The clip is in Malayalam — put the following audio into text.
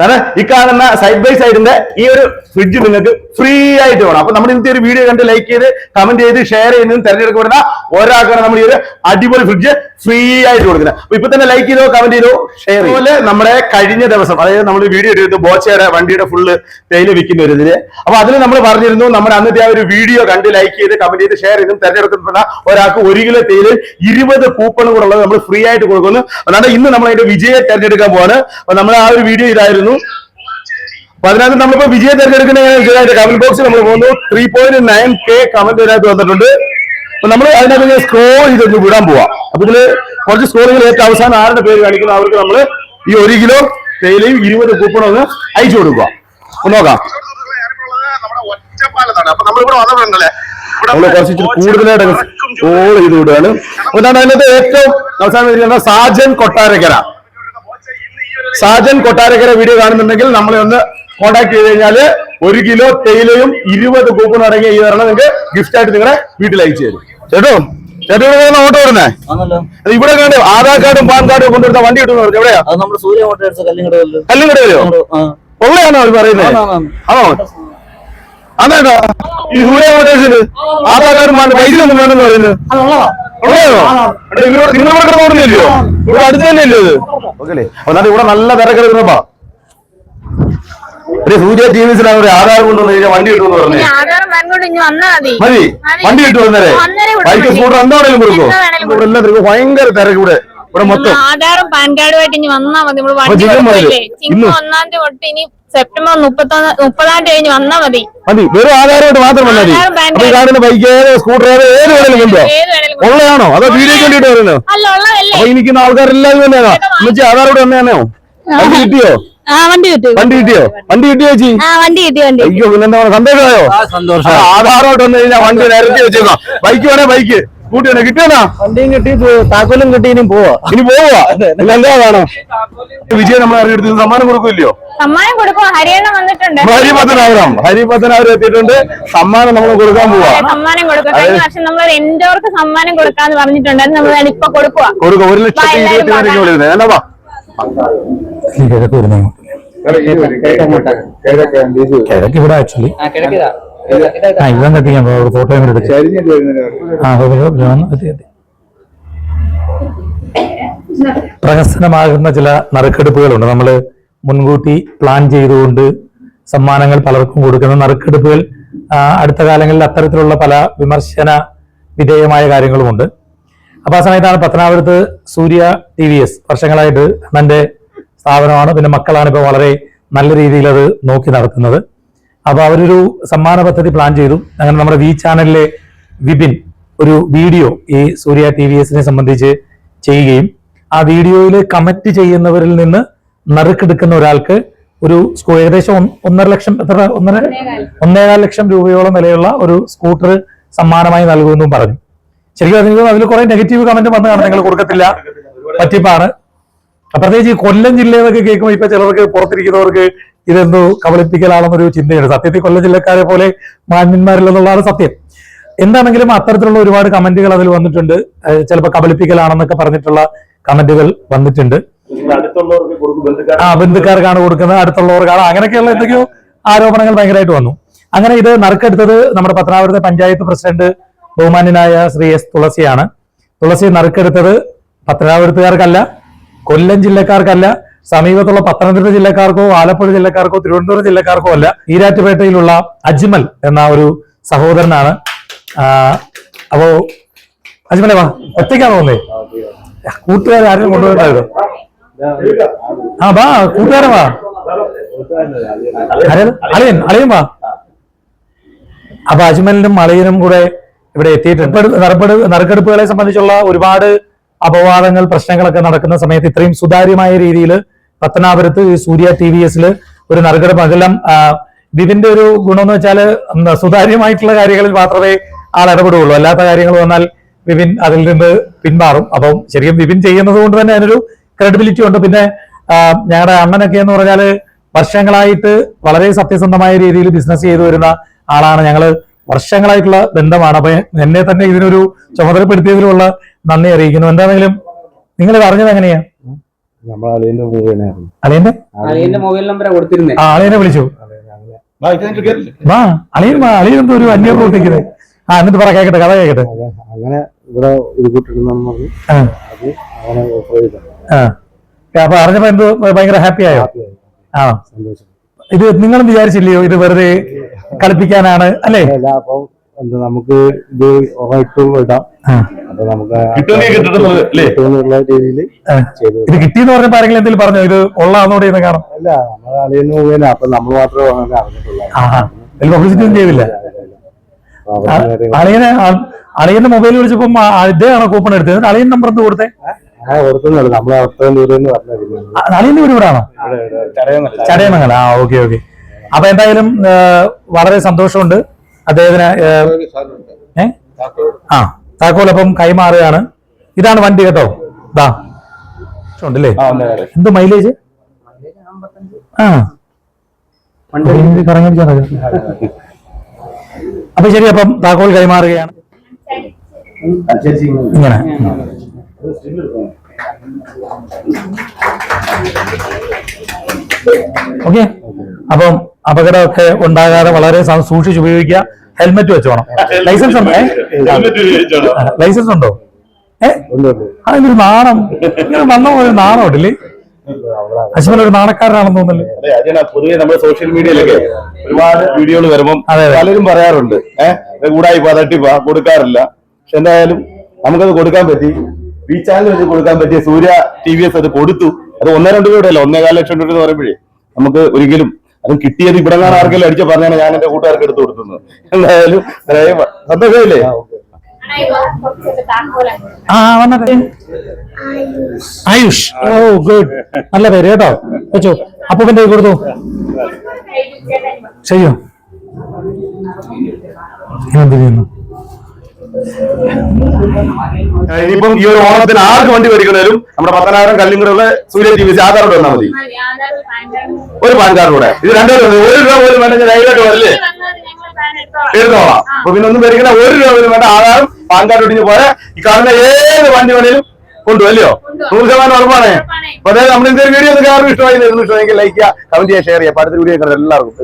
കാരണം ഈ കാണുന്ന സൈഡ് ബൈ സൈഡിന്റെ ഈ ഒരു ഫ്രിഡ്ജ് നിങ്ങൾക്ക് ഫ്രീ ആയിട്ട് വേണം. അപ്പൊ നമ്മൾ ഇന്നത്തെ ഒരു വീഡിയോ കണ്ട് ലൈക്ക് ചെയ്ത് കമന്റ് ചെയ്ത് ഷെയർ ചെയ്യുന്നതും തിരഞ്ഞെടുക്കപ്പെടുന്ന ഒരാൾക്കാണ് നമ്മൾ ഈ ഒരു അടിപൊളി ഫ്രിഡ്ജ് ഫ്രീ ആയിട്ട് കൊടുക്കുന്നത് അപ്പൊ ഇപ്പൊ തന്നെ ലൈക്ക് ചെയ്തോ കമന്റ് ചെയ്തോ ഷെയർ അതുപോലെ നമ്മുടെ കഴിഞ്ഞ ദിവസം അതായത് നമ്മൾ വീഡിയോ എടുത്ത് ബോച്ചയുടെ വണ്ടിയുടെ ഫുള്ള് തേയില വിൽക്കുന്ന ഒരു ഇതിൽ. അപ്പൊ അതിൽ നമ്മൾ പറഞ്ഞിരുന്നു നമ്മുടെ അന്നത്തെ ആ ഒരു വീഡിയോ കണ്ട് ലൈക്ക് ചെയ്ത് കമന്റ് ചെയ്ത് ഷെയർ ചെയ്തും തെരഞ്ഞെടുക്കുന്ന ഒരാൾക്ക് ഒരു കിലോ തേയില ഇരുപത് കൂപ്പണും കൂടെ ഉള്ളത് നമ്മൾ ഫ്രീ ആയിട്ട് കൊടുക്കുന്നു. അതാണ് ഇന്ന് നമ്മൾ അതിന്റെ വിജയെ തെരഞ്ഞെടുക്കാൻ പോവാണ്. അപ്പൊ നമ്മൾ ആ ഒരു വീഡിയോ ഇതായിരുന്നു. അപ്പൊ അതിനകത്ത് നമ്മളിപ്പോ വിജയം തിരഞ്ഞെടുക്കുന്ന കമന്റ് ബോക്സിൽ നമ്മൾ പോകുന്നു. Three point nine K comment അതിനകത്ത് വന്നിട്ടുണ്ട്. അപ്പൊ നമ്മൾ അതിനകത്ത് സ്ക്രോൾ ചെയ്തൊന്ന് വിടാൻ പോവാം. അപ്പൊ ഇതിൽ കുറച്ച് സ്കോറുകൾ ഏറ്റവും അവസാനം ആരുടെ പേര് കാണിക്കുന്നു? അവർക്ക് നമ്മൾ ഈ ഒരു കിലോ തേയിലയും ഇരുപത് കൂപ്പണും ഒന്ന് അയച്ചു കൊടുക്കുക ഒന്ന് നോക്കാം. നമ്മൾ കുറച്ച് കൂടുതലായിട്ട് സ്ക്രോൾ ചെയ്ത് വിടുകയാണ്. അപ്പൊ അതിനകത്ത് ഏറ്റവും അവസാനം വരികയാണ് സാജൻ കൊട്ടാരക്കര. സാജൻ കൊട്ടാരക്കര വീഡിയോ കാണുന്നുണ്ടെങ്കിൽ നമ്മളെ ഒന്ന് കോൺടാക്ട് ചെയ്ത് കഴിഞ്ഞാൽ ഒരു കിലോ തേയിലയും ഇരുപത് കൂപ്പണും അടങ്ങിയ ഈ തരണം നിങ്ങൾക്ക് ഗിഫ്റ്റ് ആയിട്ട് നിങ്ങളുടെ വീട്ടിൽ അയച്ചു തരും. ചേട്ടോ ചേട്ടോ ഓട്ടോ വരുന്നേ? ഇവിടെ കണ്ട് ആധാർ കാർഡും പാൻ കാർഡും കൊണ്ടുവരുന്ന വണ്ടി കിട്ടുമെന്ന് പറഞ്ഞു. എവിടെയാ? നമ്മുടെ സൂര്യ വരുമോ ഉള്ളയാണോ അവർ പറയുന്നത് ആണോ അതാണോ ഈ സൂര്യ മോട്ടേഴ്സിന് ആധാർ കാർഡും പാൻ പൈസ ഒന്നും വേണമെന്ന് പറയുന്നത്? ഉള്ളതാണോ ഇവിടെ അടുത്ത് തന്നെയല്ലോ ഇത്? ഓക്കെ. അപ്പൊ ഇവിടെ നല്ല തിരക്കെടുക്കുന്നപ്പാ ഒരു സൂര്യ ടി ഒരു കൊണ്ടുവന്ന് കഴിഞ്ഞാൽ വണ്ടി കിട്ടുമെന്ന് പറഞ്ഞു. മതി. വണ്ടി കിട്ടും അന്നേരം. ബൈക്ക്. സ്കൂട്ടർ എന്താണെങ്കിലും കൊടുക്കോ. ഇവിടെ എല്ലാം തിരക്ക്. ഭയങ്കര തിരക്ക് ഇവിടെ ഇവിടെ മൊത്തം. ആധാറും പാൻ കാർഡുമായിട്ട് ഇനി വന്നാ മതി. നമ്മൾ വണ്ടി ചിങ്ങ ഒന്നാം തീയതി തൊട്ട് ഇനി സെപ്റ്റംബർ മുപ്പത്തൊന്ന് മുപ്പതാം തീയതി കഴിഞ്ഞ് വന്നാ മതി. മതി. വെറും ആധാരമായിട്ട് മാത്രം വന്നാൽ മതി. അപ്പൊ ഈ കാണുന്ന ബൈക്ക് ഏത് സ്കൂട്ടർ ഏത് ഏത് വേണേലും കൊണ്ടോ ഏത് വേണേലും കൊണ്ടോ. ഉള്ളതാണോ? അതോ വീഡിയോക്ക് വേണ്ടിട്ട് അപ്പൊ ഈ നിൽക്കുന്ന തന്നെയാണോ എന്നുവെച്ചാൽ ആധാർ ഇവിടെ തന്നെയാണോ വണ്ടി കിട്ടിയോ? വണ്ടി കിട്ടും വണ്ടി കിട്ടിയോ? വണ്ടി കിട്ടിയോ ചേച്ചി? ആ വണ്ടി കിട്ടി വണ്ടി അയ്യോ പിന്നെന്താ സന്തോഷമായോ? സന്തോഷം. ആധാറോട്ട് വന്നു കഴിഞ്ഞാൽ വണ്ടി നിരത്തി വെച്ചേക്കാം ബൈക്ക് വേണേ ബൈക്ക്. കൂട്ടിയാണ് വേണേ കിട്ടിയോന്നാ? വണ്ടിയും കിട്ടി താക്കോലും കിട്ടി ഇനി പോവാ. ഇനി പോവാ? എന്താ വേണം വിജയം നമ്മൾ അറിയെടുത്ത് സമ്മാനം കൊടുക്കില്ലയോ സമ്മാനം കൊടുക്കും ഹരിയാണ വന്നിട്ടുണ്ട്. ഹരിപത്തനാപുരം ഹരിപത്തനാപുരം എത്തിയിട്ടുണ്ട്. സമ്മാനം നമ്മൾ കൊടുക്കാൻ പോവാ. സമ്മാനം കൊടുക്കും. കഴിഞ്ഞ വർഷം നമ്മൾ ഒരു എൻഡോർക്ക് സമ്മാനം കൊടുക്കാന്ന് പറഞ്ഞിട്ടുണ്ട്. നമ്മൾ ഇപ്പൊ കൊടുക്കുക കൊടുക്കുക ഒരു ലക്ഷത്തി വാ, എല്ലാവരും ഇരുപത്തി വാ. വരുന്നത് എന്നാ കിഴക്ക് ഇവിടെ ആക്ച്വലി ആ ഇവൻ ഫോട്ടോ എടുത്ത് ആ എത്തി എത്തി പ്രഹസനമാകുന്ന ചില നറുക്കെടുപ്പുകളുണ്ട് നമ്മൾ മുൻകൂട്ടി പ്ലാൻ ചെയ്തുകൊണ്ട് സമ്മാനങ്ങൾ പലർക്കും കൊടുക്കുന്ന നറുക്കെടുപ്പുകൾ അടുത്ത കാലങ്ങളിൽ അത്തരത്തിലുള്ള പല വിമർശന വിധേയമായ കാര്യങ്ങളുമുണ്ട് അപ്പൊ ആ സമയത്താണ് പത്തനാപുരത്ത് സൂര്യ ടി വി എസ് വർഷങ്ങളായിട്ട് അണ്ണന്റെ സ്ഥാപനമാണ്. പിന്നെ മക്കളാണ് ഇപ്പോൾ വളരെ നല്ല രീതിയിൽ അത് നോക്കി നടത്തുന്നത്. അപ്പോൾ അവരൊരു സമ്മാന പദ്ധതി പ്ലാൻ ചെയ്തു. അങ്ങനെ നമ്മുടെ വി ചാനലിലെ വിപിൻ ഒരു വീഡിയോ ഈ സൂര്യ ടി വി എസിനെ സംബന്ധിച്ച് ചെയ്യുകയും ആ വീഡിയോയിൽ കമന്റ് ചെയ്യുന്നവരിൽ നിന്ന് നറുക്കെടുക്കുന്ന ഒരാൾക്ക് ഒരു ഏകദേശം ഒന്ന്- ഒന്നര ലക്ഷം എത്ര ഒന്നര ഒന്നേകാൽ ലക്ഷം രൂപയോളം വിലയുള്ള ഒരു സ്കൂട്ടർ സമ്മാനമായി നൽകുമെന്നും പറഞ്ഞു. ശരിക്കും അതിൽ കുറെ നെഗറ്റീവ് കമന്റ് വന്നതാണ് നിങ്ങൾ കൊടുക്കത്തില്ല. പറ്റിപ്പാണ്. പ്രത്യേകിച്ച് ഈ കൊല്ലം ജില്ലയെന്നൊക്കെ കേൾക്കുമ്പോൾ ഇപ്പൊ ചിലർക്ക് പുറത്തിരിക്കുന്നവർക്ക് ഇതെന്തോ കബളിപ്പിക്കലാണെന്നൊരു ചിന്തയുണ്ട്. സത്യത്തിൽ കൊല്ലം ജില്ലക്കാരെ പോലെ മാന്യന്മാരില്ലെന്നുള്ളതാണ് സത്യം. എന്താണെങ്കിലും അത്തരത്തിലുള്ള ഒരുപാട് കമന്റുകൾ അതിൽ വന്നിട്ടുണ്ട്. ചിലപ്പോൾ കബളിപ്പിക്കലാണെന്നൊക്കെ പറഞ്ഞിട്ടുള്ള കമന്റുകൾ വന്നിട്ടുണ്ട്. ആ ബന്ധുക്കാർക്കാണ് കൊടുക്കുന്നത്. അടുത്തുള്ളവർക്കാണ്. അങ്ങനെയൊക്കെയുള്ള എന്തൊക്കെയോ ആരോപണങ്ങൾ ഭയങ്കരമായിട്ട് വന്നു. അങ്ങനെ ഇത് നറുക്കെടുത്തത് നമ്മുടെ പത്തനാപുരത്തെ പഞ്ചായത്ത് പ്രസിഡന്റ് ബഹുമാന്യനായ ശ്രീ എസ് തുളസിയാണ്. തുളസി നറുക്കെടുത്തത് പത്തനാപുരത്തുകാർക്കല്ല. കൊല്ലം ജില്ലക്കാർക്കല്ല സമീപത്തുള്ള പത്തനംതിട്ട ജില്ലക്കാർക്കോ ആലപ്പുഴ ജില്ലക്കാർക്കോ തിരുവനന്തപുരം ജില്ലക്കാർക്കോ അല്ല ഈരാറ്റുപേട്ടയിലുള്ള അജ്മൽ എന്ന ഒരു സഹോദരനാണ്. അപ്പോ അജ്മലെ വാ ഒറ്റയ്ക്കാണോ തോന്നേ കൂട്ടുകാരെ ആരും കൊണ്ടുപോയിട്ടായിരുന്നു ആ വാ കൂട്ടുകാരൻ വാ? അളിയൻ അളിയൻ വാ. അപ്പൊ അജ്മലിനും അളിയനും കൂടെ ഇവിടെ എത്തിയിട്ടുണ്ട്. നറുക്കെടു- നറുക്കെടു- നറുക്കെടുപ്പുകളെ സംബന്ധിച്ചുള്ള ഒരുപാട് അപവാദങ്ങൾ പ്രശ്നങ്ങളൊക്കെ നടക്കുന്ന സമയത്ത് ഇത്രയും സുതാര്യമായ രീതിയിൽ പത്തനാപുരത്ത് സൂര്യ ടി വി എസിൽ ഒരു നറുകട മകലം വിവിന്റെ ഒരു ഗുണം എന്ന് വെച്ചാൽ സുതാര്യമായിട്ടുള്ള കാര്യങ്ങളിൽ മാത്രമേ ആൾ ഇടപെടുകയുള്ളൂ. അല്ലാത്ത കാര്യങ്ങൾ വന്നാൽ വിപിൻ അതിൽ നിന്ന് പിന്മാറും. അപ്പം ശരിക്കും വിപിൻ ചെയ്യുന്നത് കൊണ്ട് തന്നെ അതിനൊരു ക്രെഡിബിലിറ്റി ഉണ്ട്. പിന്നെ ഞങ്ങളുടെ അണ്ണനൊക്കെ എന്ന് പറഞ്ഞാൽ വർഷങ്ങളായിട്ട് വളരെ സത്യസന്ധമായ രീതിയിൽ ബിസിനസ് ചെയ്തു വരുന്ന ആളാണ്. ഞങ്ങൾ വർഷങ്ങളായിട്ടുള്ള ബന്ധമാണ്. അപ്പൊ എന്നെ തന്നെ ഇതിനൊരു ചുമതലപ്പെടുത്തിയതിലുള്ള നന്ദി അറിയിക്കുന്നു. എന്താണെങ്കിലും നിങ്ങൾ ഇത് അറിഞ്ഞത് എങ്ങനെയാ? അളിയന്റെ ആ അളിയനെ വിളിച്ചു. വാ അളിയൻ വാ അളിയൻ എന്തോ ഒരു അന്യ പ്രവർത്തിക്കുന്നത്. ആ എന്നിട്ട് പറ കേക്കട്ടെ കഥ കേക്കട്ടെ. അങ്ങനെ ഇവിടെ ഒരു അപ്പൊ അറിഞ്ഞപ്പോ എന്തോ ഭയങ്കര ഹാപ്പി ആയോ? ആ. സന്തോഷം. ഇത് നിങ്ങളും വിചാരിച്ചില്ലയോ ഇത് വെറുതെ കളിപ്പിക്കാനാണ് അല്ലേ? നമുക്ക് ഇത് ആ, അപ്പൊ നമുക്ക് കിട്ടുമെന്നുള്ള രീതിയിൽ ഇത് കിട്ടിയെന്ന് പറഞ്ഞപ്പോ ആരെങ്കിലും എന്തെങ്കിലും പറഞ്ഞോ? ഇത് ഉള്ളതോടെ എന്ന് കാണാം. അല്ല നമ്മളെ അളിയന്റെ മുഴുവന അപ്പൊ നമ്മൾ മാത്രമേ അറിഞ്ഞിട്ടുള്ളൂ. പബ്ലിസിറ്റി ഒന്നും ചെയ്തില്ല. അളിയനെ അളിയന്റെ മൊബൈൽ വിളിച്ചപ്പോ ഇതാണ് കൂപ്പൺ എടുത്തത്? അളിയൻ നമ്പർ എന്ത് കൊടുത്തേ? അളിയന്റെ വീട് ഇവിടാണോ ചടയമംഗല. ആ ഓക്കെ ഓക്കെ. അപ്പൊ എന്തായാലും വളരെ സന്തോഷമുണ്ട്. അദ്ദേഹത്തിന് ഏഹ് ആ. താക്കോലപ്പം കൈമാറുകയാണ്. ഇതാണ് വണ്ടി കേട്ടോ. ദാ. ഉണ്ടല്ലേ എന്ത് മൈലേജ് ആ. അപ്പൊ ശരി അപ്പം താക്കോൽ കൈമാറുകയാണ്. ഇങ്ങനെ. ഓക്കെ. അപ്പം അപകടമൊക്കെ ഉണ്ടാകാതെ വളരെ സൂക്ഷിച്ചുപയോഗിക്കുക ഹെൽമെറ്റ് വെച്ചോണം. ലൈസൻസ് ഉണ്ടോ? ലൈസൻസ് ഉണ്ടോ? ഏഹ് ഉണ്ട് ഉണ്ട്. അതിനൊരു നാണം. ഇങ്ങനെ വന്ന പോലെ നാണം ഉണ്ടല്ലേ? അശ്വൻ ഒരു നാണക്കാരനാണെന്ന് തോന്നുന്നല്ലേ? പൊതുവെ നമ്മുടെ സോഷ്യൽ മീഡിയയിലൊക്കെ ഒരുപാട് വീഡിയോകൾ വരുമ്പം അതെ, അതെ. പലരും പറയാറുണ്ട്. ഏഹ് കൂടായിപ്പാ തട്ടിപ്പാ കൊടുക്കാറില്ല. പക്ഷെ എന്തായാലും നമുക്കത് കൊടുക്കാൻ പറ്റി. ഈ ചാനൽ വെച്ച് കൊടുക്കാൻ പറ്റിയ സൂര്യ ടി വി എസ് അത് കൊടുത്തു. അത് ഒന്നര രണ്ട് രൂപയുടെ അല്ല ഒന്നേകാല ലക്ഷം രൂപ എന്ന് പറയുമ്പോഴേ നമുക്ക് ഒരിക്കലും അത് കിട്ടിയത് ഇവിടെ നിന്നാണ് ആർക്കെങ്കിലും അടിച്ച പറഞ്ഞാണ് ഞാൻ എന്റെ കൂട്ടുകാർക്ക് എടുത്തു കൊടുത്തത്. എന്തായാലും സന്തോഷമില്ലേ? ആ വന്നട്ടെ. ആയുഷ്. Oh good. നല്ല പേര് കേട്ടോ. വെച്ചോ അപ്പൂപ്പന്റെ പിന്നെ കൊടുത്തു? ചെയ്യോ. എന്ത് ചെയ്യുന്നു? ഇനിയിപ്പം ഈ ഒരു ഓണത്തിന് ആർക്ക് വണ്ടി മേടിക്കണേലും നമ്മുടെ പത്തനായിരം കല്ലിങ്ങടുള്ള Surya T V Aadhaar card വന്നാൽ മതി. ഒരു പാൻ കാർഡ് കൂടെ. ഇത് രണ്ടുപേരും ഒരു രൂപ പോലും വേണ്ട. ധൈര്യമായിട്ട് വരല്ലേ? എടുത്തോളാം അപ്പൊ പിന്നെ ഒന്നും പേടിക്കണ്ട ഒരു രൂപ പോലും വേണ്ട. ആധാറും പാൻ കാർഡ് ഒടിഞ്ഞ് പോയ ഈ കാണുന്ന ഏത് വണ്ടി വേണേലും കൊണ്ടുവല്ലയോ നൂറ് ശതമാനം ഉറപ്പാണ്? അപ്പൊ അതായത് നമ്മൾ എന്തൊരു വീഡിയോ കാണാൻ ഇഷ്ടമായി ഇഷ്ടമായെങ്കിൽ ലൈക്ക് ചെയ്യുക കമന്റ് ചെയ്യുക ഷെയർ അപ്പൊ അടുത്ത വീഡിയോ എല്ലാവർക്കും.